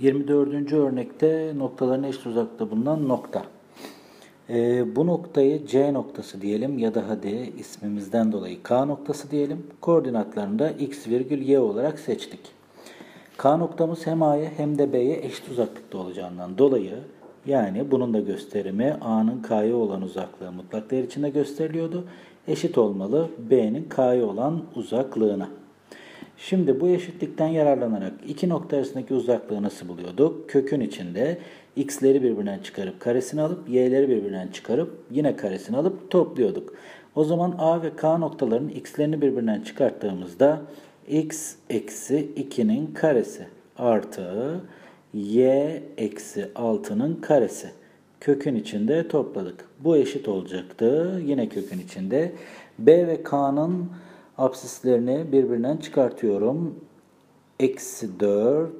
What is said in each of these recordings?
24. örnekte noktaların eşit uzakta bulunan nokta. Ee, bu noktayı C noktası diyelim ya da hadi ismimizden dolayı K noktası diyelim. Koordinatlarını da x virgül y olarak seçtik. K noktamız hem A'ya hem de B'ye eşit uzaklıkta olacağından dolayı yani bunun da gösterimi A'nın K'ya olan uzaklığı mutlak değer içinde gösteriliyordu. Eşit olmalı B'nin K'ya olan uzaklığına. Şimdi bu eşitlikten yararlanarak iki nokta arasındaki uzaklığı nasıl buluyorduk? Kökün içinde x'leri birbirinden çıkarıp karesini alıp y'leri birbirinden çıkarıp yine karesini alıp topluyorduk. O zaman A ve K noktalarının x'lerini birbirinden çıkarttığımızda x eksi 2'nin karesi artı y eksi 6'nın karesi. Kökün içinde topladık. Bu eşit olacaktı. Yine kökün içinde. B ve K'nın Absislerini birbirinden çıkartıyorum. Eksi 4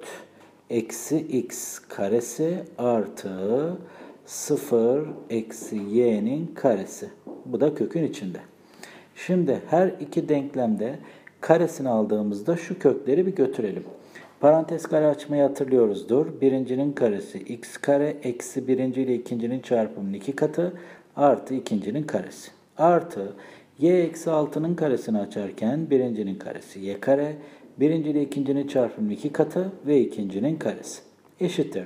eksi x karesi artı 0 eksi y'nin karesi. Bu da kökün içinde. Şimdi her iki denklemde karesini aldığımızda şu kökleri bir götürelim. Parantez kare açmayı hatırlıyoruzdur. Birincinin karesi x kare eksi birinci ile ikincinin çarpımının iki katı artı ikincinin karesi. Artı y eksi 6'nın karesini açarken birincinin karesi y kare, birinci ile ikincinin çarpımı iki katı ve ikincinin karesi eşittir.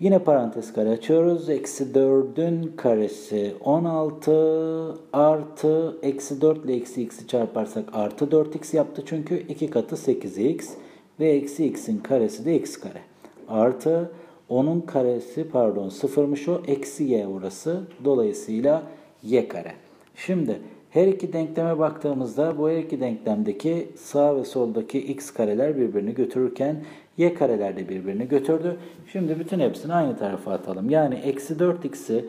Yine parantez kare açıyoruz. Eksi 4'ün karesi 16 artı eksi 4 ile eksi x'i çarparsak artı 4x yaptı. Çünkü 2 katı 8x ve eksi x'in karesi de x kare. Artı 10'un karesi pardon sıfırmış o eksi y orası. Dolayısıyla y kare. Şimdi her iki denkleme baktığımızda bu her iki denklemdeki sağ ve soldaki x kareler birbirini götürürken y kareler de birbirini götürdü. Şimdi bütün hepsini aynı tarafa atalım. Yani eksi 4x'i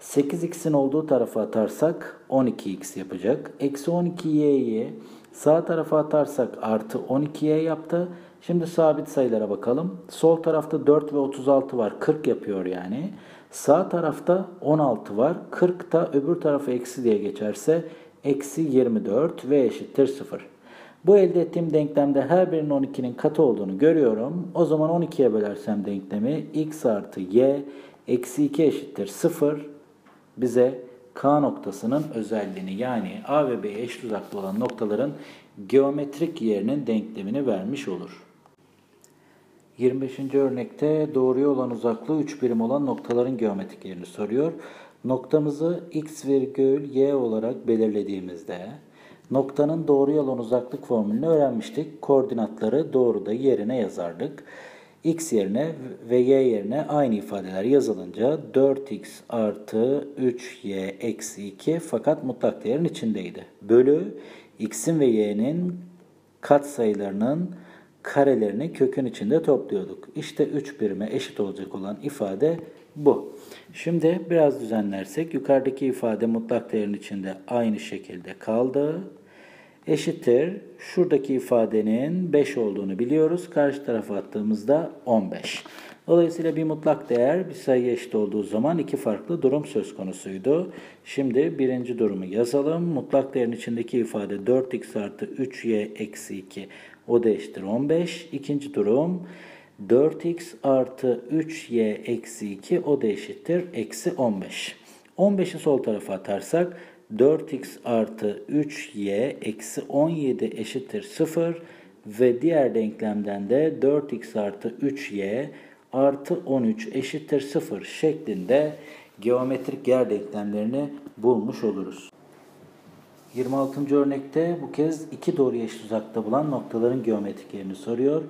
8x'in olduğu tarafa atarsak 12x yapacak. Eksi 12y'yi sağ tarafa atarsak artı 12y yaptı. Şimdi sabit sayılara bakalım. Sol tarafta 4 ve 36 var. 40 yapıyor yani. Sağ tarafta 16 var. 40 da öbür tarafa eksi diye geçerse eksi 24 v eşittir 0. Bu elde ettiğim denklemde her birinin 12'nin katı olduğunu görüyorum. O zaman 12'ye bölersem denklemi x artı y eksi 2 eşittir 0 bize K noktasının özelliğini yani A ve B'ye eşit uzakta olan noktaların geometrik yerinin denklemini vermiş olur. 25. örnekte doğruya olan uzaklığı 3 birim olan noktaların geometrik yerini soruyor. Noktamızı x virgül y olarak belirlediğimizde noktanın doğru olan uzaklık formülünü öğrenmiştik. Koordinatları doğruda yerine yazardık. x yerine ve y yerine aynı ifadeler yazılınca 4x artı 3y eksi 2 fakat mutlak değerin içindeydi. Bölü x'in ve y'nin katsayılarının karelerini kökün içinde topluyorduk. İşte 3 birime eşit olacak olan ifade bu. Şimdi biraz düzenlersek yukarıdaki ifade mutlak değerin içinde aynı şekilde kaldı. Eşittir. Şuradaki ifadenin 5 olduğunu biliyoruz. Karşı tarafa attığımızda 15. Dolayısıyla bir mutlak değer bir sayı eşit olduğu zaman iki farklı durum söz konusuydu. Şimdi birinci durumu yazalım. Mutlak değerin içindeki ifade 4x artı 3y eksi 2 o da eşittir 15. İkinci durum 4x artı 3y eksi 2 o da eşittir eksi 15. 15'i sol tarafa atarsak 4x artı 3y eksi 17 eşittir 0 ve diğer denklemden de 4x artı 3y artı 13 eşittir 0 şeklinde geometrik yer denklemlerini bulmuş oluruz. 26. örnekte bu kez iki doğru eşit uzakta bulan noktaların geometrik yerini soruyor.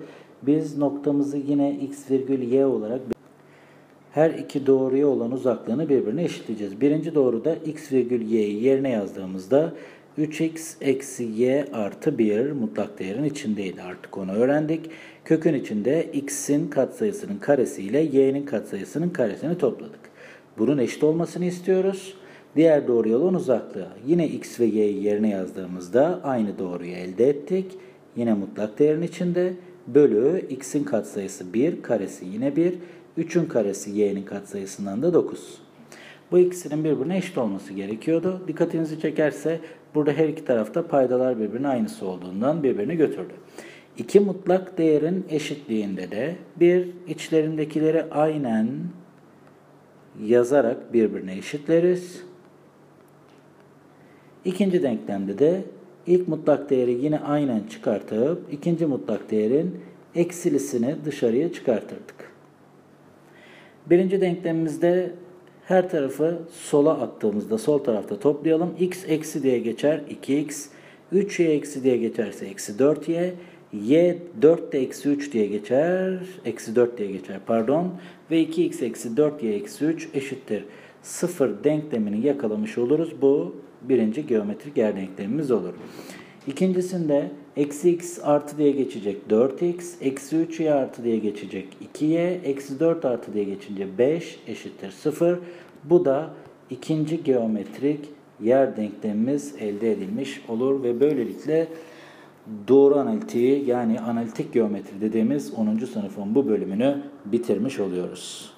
Biz noktamızı yine x virgül y olarak her iki doğruya olan uzaklığını birbirine eşitleyeceğiz. Birinci doğruda x virgül y'yi yerine yazdığımızda 3x eksi y artı 1 mutlak değerin içindeydi. Artık onu öğrendik. Kökün içinde x'in katsayısının karesi ile y'nin katsayısının karesini topladık. Bunun eşit olmasını istiyoruz. Diğer doğru olan uzaklığı. Yine x ve y'yi yerine yazdığımızda aynı doğruyu elde ettik. Yine mutlak değerin içinde bölü x'in katsayısı 1, karesi yine 1, 3'ün karesi y'nin katsayısından da 9. Bu ikisinin birbirine eşit olması gerekiyordu. Dikkatinizi çekerse burada her iki tarafta paydalar birbirine aynısı olduğundan birbirini götürdü. İki mutlak değerin eşitliğinde de bir içlerindekileri aynen yazarak birbirine eşitleriz. İkinci denklemde de ilk mutlak değeri yine aynen çıkartıp ikinci mutlak değerin eksilisini dışarıya çıkartırdık. Birinci denklemimizde her tarafı sola attığımızda sol tarafta toplayalım. x eksi diye geçer 2x. 3y eksi diye geçerse eksi 4y. y 4 de eksi 3 diye geçer. Eksi 4 diye geçer pardon. Ve 2x eksi 4y eksi 3 eşittir. 0 denklemini yakalamış oluruz. Bu birinci geometrik yer denklemimiz olur. İkincisinde eksi x artı diye geçecek 4x, eksi 3y artı diye geçecek 2y, eksi 4 artı diye geçince 5 eşittir 0. Bu da ikinci geometrik yer denklemimiz elde edilmiş olur ve böylelikle doğru analitiği yani analitik geometri dediğimiz 10. sınıfın bu bölümünü bitirmiş oluyoruz.